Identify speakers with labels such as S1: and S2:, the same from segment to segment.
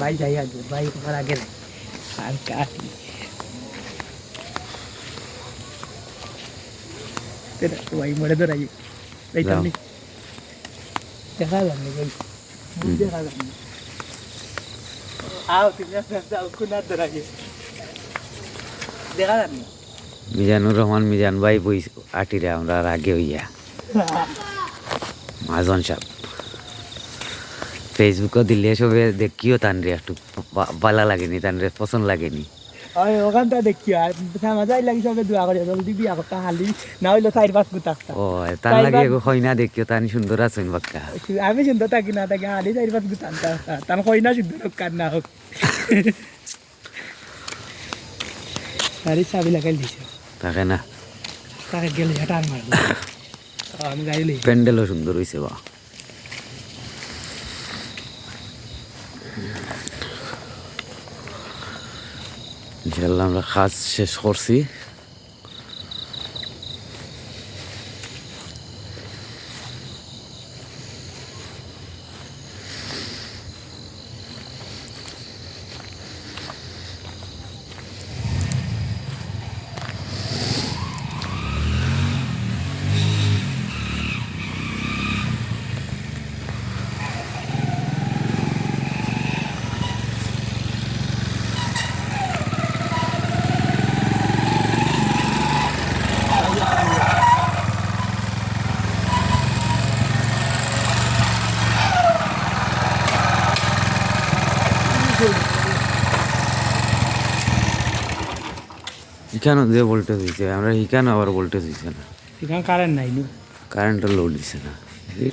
S1: ভাই যাই আগে ভাই আমার আগে আর কাটি তো ভাই মরে ধরাই। যাইতাম
S2: যাও।
S1: নি দেখা যাবে ভাই
S2: হুম।
S1: দেখা যাবে আও তুমি যাও কোনার ধরাই দেখা যাবে
S2: মিজানুর রহমান মিজান ভাই বই আটিরে আমরা আর আগে হইয়া। মাজন সাহেব। ফেসবুকও দিলে সবে দেখিও তানরে একটু ভালো লাগেনি তানরে পছন্দ লাগেনি।
S1: ওই ওখানটা দেখি আর যাই লাগি সবে দোয়া করে জলদি বিয়া করতে হালি না হইল চার পাঁচ গুতা
S2: ও তার লাগে এগো হইনা দেখিও তানি সুন্দর আছেন বাক্কা।
S1: আমি সুন্দর থাকি না থাকি হালি চার পাঁচ গুতা তার কই না সুন্দর হোক কার না হোক গাড়ির চাবি লাগাই দিছে।
S2: থাকে না।
S1: তাকে গেলে আর মারবো আমি গাড়ি
S2: প্যান্ডেলও সুন্দর হয়েছে বা। ইনশাল্লাহ আমরা কাজ শেষ করছি। এখানেও যে ভোল্টেজ হয়েছে আমরা এখানে আবার ভোল্টেজ হয়েছে না।
S1: এখানে কারেন্ট নাই নি।
S2: কারেন্ট লোড দিছে না।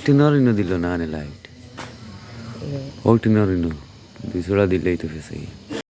S2: টিনর ইনো দিল না আনে লাইট ওই টিনর ইনো দুইশোটা দিলেই তো ফেসে